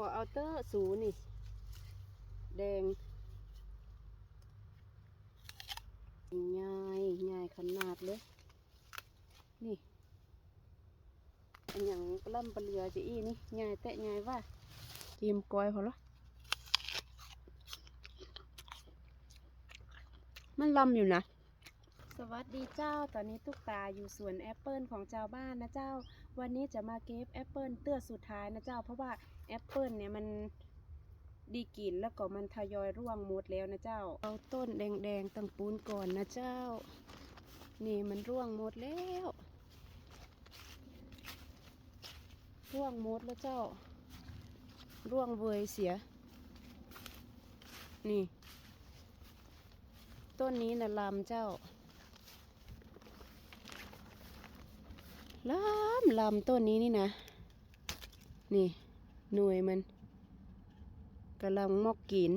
อเอาเตอร์สูนี่ แดงง่ายง่ขนาดเลย นี่อันอย่างปล่ำปลาเรือจะอีนี่ง่ายแตะง่ายว่าจิ้มก้อยพอละมันลำอยู่นะ สวัสดีเจ้า ตอนนี้ตุ๊กตาอยู่สวนแอปเปิลของเจ้าบ้านนะเจ้า วันนี้จะมาเก็บแอปเปิลเตื้อสุดท้ายนะเจ้า เพราะว่า แอปเปิลเนี่ยมันดีกินแล้วก็มันทยอยร่วงหมดแล้วนะเจ้า เอาต้นแดงๆตั้งปูนก่อนนะเจ้า นี่มันร่วงหมดแล้ว ร่วงหมดแล้วเจ้า ร่วงเวยเสีย นี่ ต้นนี้นะลำเจ้าลำลำต้นนี้นี่นะ นี่ หน่วยมันกำลังมอกกิน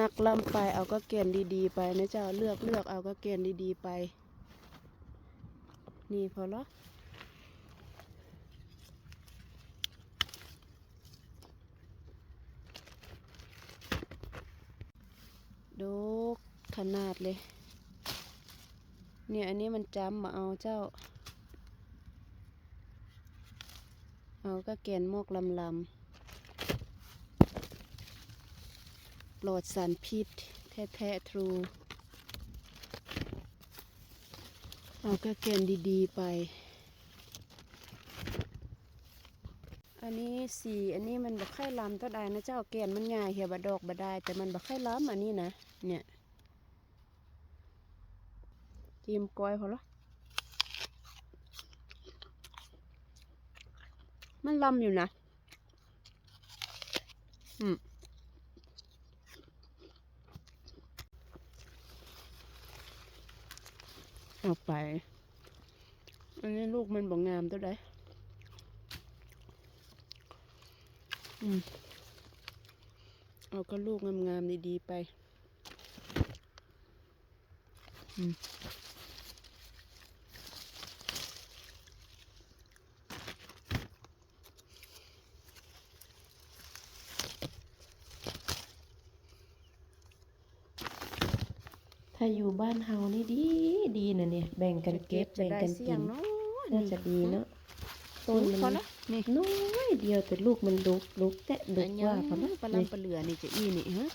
นักลำไปเอาก็เกณฑ์ดีๆไปนะเจ้าเลือกเลือกเอาก็เกณฑ์ดีๆไป นี่พอละ ดกขนาดเลย เนี่ยอันนี้มันจำมาเอาเจ้า เอาก็แกนมอกลำลำปลอดสารพิษ แท้ๆทรู เอาก็แกนดีๆไป อันนี้สีอันนี้มันบักไข่ลำตัวใดนะเจ้าแกนมันใหญ่เหี่ยบดอกบดายแต่มันบักไข่ล้ำอันนี้นะ เนี่ยจิ้มก้อยพอละมันลำอยู่นะ อืมเอาไป อันนี้ลูกมันบอกงามตัวใดอืม เอาก็ลูกงามๆดีๆไป ถ้าอยู่บ้านเฮานี่ดีดีนะเนี่ย แบ่งกันเก็บจะแบ่งได้กันเสีกิยงนเนาะน่าจะดีเนาะต้นพอมันละ นี่น้อยเดียวแต่ลูกมันลุกลุกแตะลุอักนยัว่างพอละปลานี่ลำปลาเหลือนี่จะอีนี่ฮะ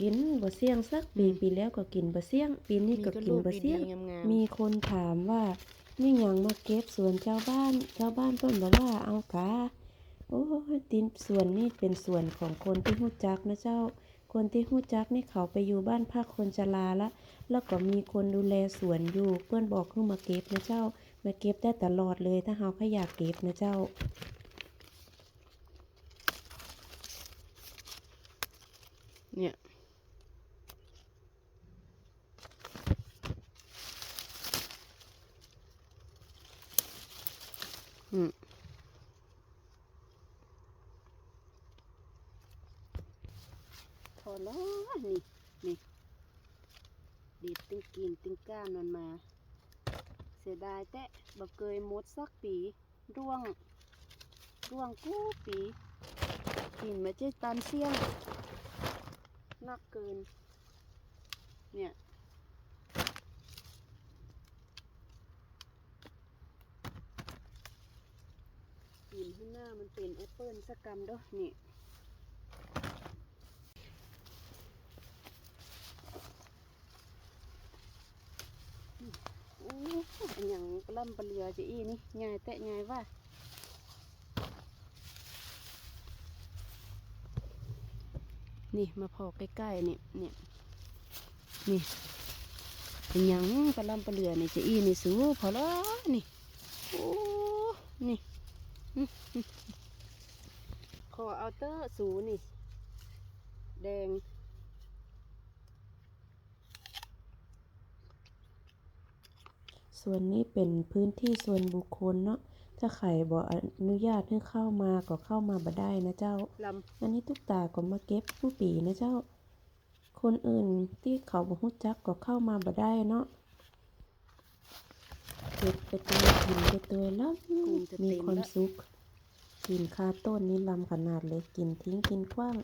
กินบ่เสี่ยงสักปีอืมปีแล้วก็กินบ่เสี่ยง ปีนี้ก็กินบ่เสี่ยงดีๆงามๆมีคนถามว่านี่หยังมาเก็บสวนเจ้าบ้านเจ้าบ้านเพิ่นบอกว่าเอากาโอ้ยตินสวนนี่เป็นส่วนของคนที่ฮู้จักนะเจ้า คนที่ฮู้จักนี่เขาไปอยู่บ้านพักคนชราละแล้วก็มีคนดูแลสวนอยู่เพื่อนบอกเพิ่งมาเก็บนะเจ้า มาเก็บได้ตลอดเลยถ้าเฮาขอยากเก็บนะเจ้าเนี่ยอืมพอแล้วนี่นี่ดีดติ้งกินติ้งก้านมันมา เสียดายแต่บ่เคยมดสักปีร่วง ร่วงกู้ปีกินมาเจ๊ตันเสี่ยงนักเกิน เนี่ยกินข้างหน้ามันเป็นแอปเปิลสักกรรมด้อนี่ โอ้อันอย่างป ล่ำปลาเรือจะอีนี่ง่ายแตะง่ายว่านี่มาพอใกล้ๆนี่เนี่ยนี่เป็นยังปลาลำปลาเหลือนี่จะอีนี่สูพอแล้วนี่โอ้นี่อื้อหือขอเอาเตอร์สูนี่ แดง ส่วนนี้เป็นพื้นที่ส่วนบุคคลเนาะถ้าไข่บ่อนุญาตให้เข้ามาก็เข้ามาบ่ได้นะเจ้าลอันนี้ตุ๊กตาก็มาเก็บผู้ปีนะเจ้า คนอื่นที่เขาบ่ฮู้จักก็เข้ามาบ่ได้เนาะเก็บไปตัวกินไปตัวแล้วมีความสุขกินคาต้นนี้ลำขนาดเลยกินทิ้งกินกว้าง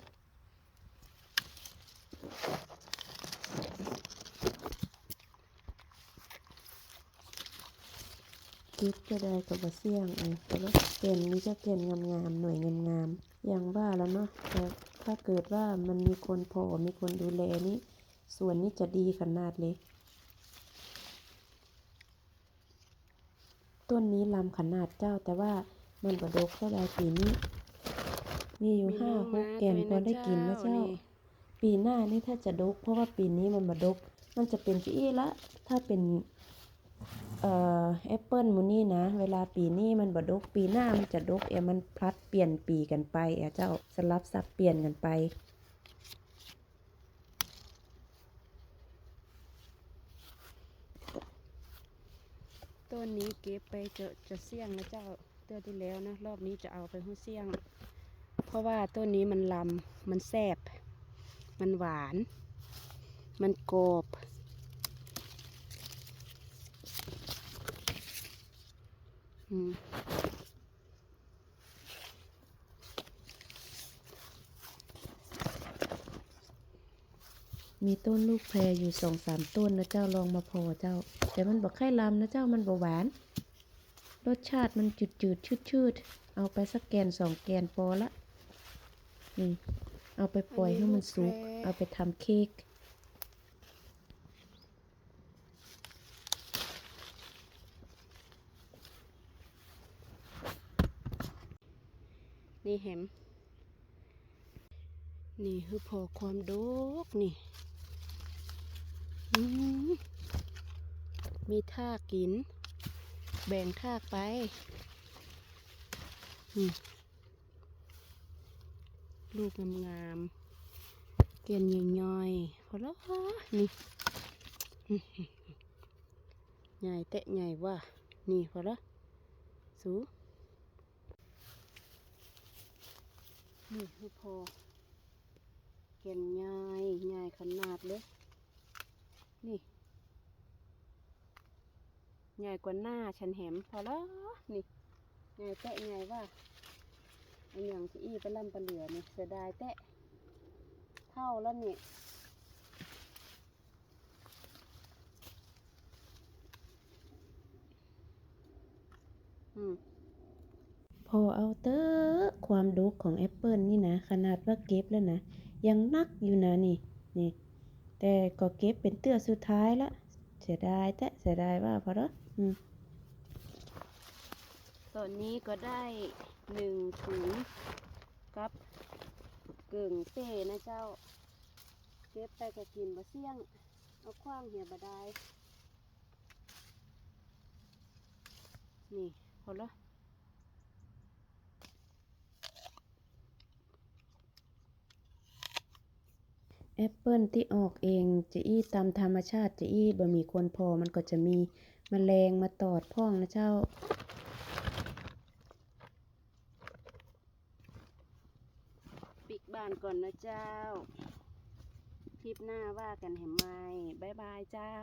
คิดจะได้กับว่าเสี่ยงเองแต่ว่าเก่นนี้จะเก่นงามๆหน่วยงามๆอย่างว่าแล้วเนาะแต่ถ้าเกิดว่ามันมีคนพอมีคนดูแลนี่ส่วนนี้จะดีขนาดเลย ต้นนี้ลำขนาดเจ้าแต่ว่ามันบดกเท่าไรปีนี้ มีอยู่ำห้าหกแกนพอได้กินนะเจ้านี่ปีหน้านี่ถ้าจะดก เพราะว่าปีนี้มันมาดก มันจะเป็นปีละ ถ้าเป็น เอ่อแอปเปิลมูนี่นะ เวลาปีนี้มันบดกปีหน้ามันจะดกเอมันพลัดเปลี่ยนปีกันไปเอเจ้าสลับสับเปลี่ยนกันไปต้นนี้เก็บไปจะจะเสี่ยงนะเจ้าเตือที่แล้วนะ รอบนี้จะเอาไปหุ้เสี่ยง เพราะว่าต้นนี้มันลำมันแซบมันหวาน มันกรอบ มมีต้นลูกแพรอยู่สองสามต้นนะเจ้าลองมาพอเจ้า แต่มันบอกไข่ลำนะเจ้ามันบหวาน รสชาติมันจืดจืดชืดชืดๆเอาไปสักแกนสองแกนพอละนี่เอาไปปล่อยให้มันสุก เอาไปทำเค้ก นี่แหม นี่คือพอความดกนี่มีท่ากิน แบ่งท่าไปลูกงามๆเกลียนย่อยๆพอแล้วนี่ใหญ่เตะใหญ่ว่ะนี่พอแล้วสู นี่คือพอแก่นใหญ่ใหญ่ขนาดเลยนี่ใหญ่กว่าหน้าฉันแหมพอแล้วนี่ใหญ่แตะใหญ่ว่าอันอย่างที่อีไปล่ำปลาเหลือนี่เสียดายแตะเท่าแล้วนี่อืม อเอาเตอความดกของแอปเปิลนี่นะ ขนาดว่าเก็บแล้วนะ ยังนักอยู่นะนี่นี่ แต่ก็เก็บเป็นเตื้อสุดท้ายละ เสียดายแต่เสียดายว่าพอละอืมตอนนี้ก็ได้หนึ่งถุงกับเกิ่งเต้นะเจ้า เก็บไปก็กินบะเสี่ยง เอาคว้างเหี่ยบะได้ นี่พอและ ปเปิลที่ออกเองจะอี้ตามธรรมชาติจะอี้บ่มีคนพอมันก็จะมีมแมลงมาตอดพ่องนะเจ้า ปิกบ้านก่อนนะเจ้า คลิปหน้าว่ากันเห็นไหมบายบายเจ้า